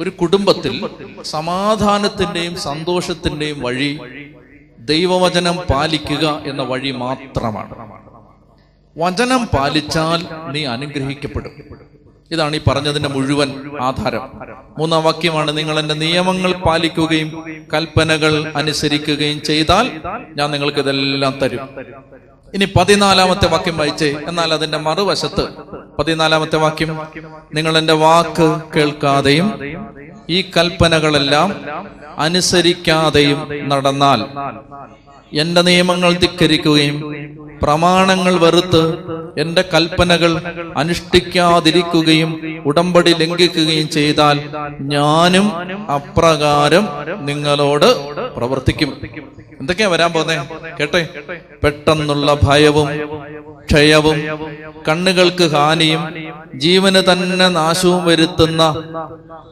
ഒരു കുടുംബത്തിൽ സമാധാനത്തിന്റെയും സന്തോഷത്തിന്റെയും വഴി ദൈവവചനം പാലിക്കുക എന്ന വഴി മാത്രമാണ്. വചനം പാലിച്ചാൽ നീ അനുഗ്രഹിക്കപ്പെടും. ഇതാണ് ഈ പറഞ്ഞതിന്റെ മുഴുവൻ ആധാരം. മൂന്നാം വാക്യമാണ് നിങ്ങൾ എന്റെ നിയമങ്ങൾ പാലിക്കുകയും കൽപ്പനകൾ അനുസരിക്കുകയും ചെയ്താൽ ഞാൻ നിങ്ങൾക്ക് ഇതെല്ലാം തരും. ഇനി പതിനാലാമത്തെ വാക്യം വായിച്ചേ എന്നാൽ അതിന്റെ മറുവശത്ത് പതിനാലാമത്തെ വാക്യം നിങ്ങൾ എന്റെ വാക്ക് കേൾക്കാതെയും ഈ കൽപ്പനകളെല്ലാം അനുസരിക്കാതെയും നടന്നാൽ എന്റെ നിയമങ്ങൾ ധിക്കരിക്കുകയും പ്രമാണങ്ങൾ വെറുത്ത് എന്റെ കൽപ്പനകൾ അനുഷ്ഠിക്കാതിരിക്കുകയും ഉടമ്പടി ലംഘിക്കുകയും ചെയ്താൽ ഞാനും അപ്രകാരം നിങ്ങളോട് പ്രവർത്തിക്കും. എന്തൊക്കെയാ വരാൻ പോന്നെ കേട്ടെ. പെട്ടെന്നുള്ള ഭയവും ക്ഷയവും കണ്ണുകൾക്ക് ഹാനിയും ജീവന് തന്നെ നാശവും വരുത്തുന്ന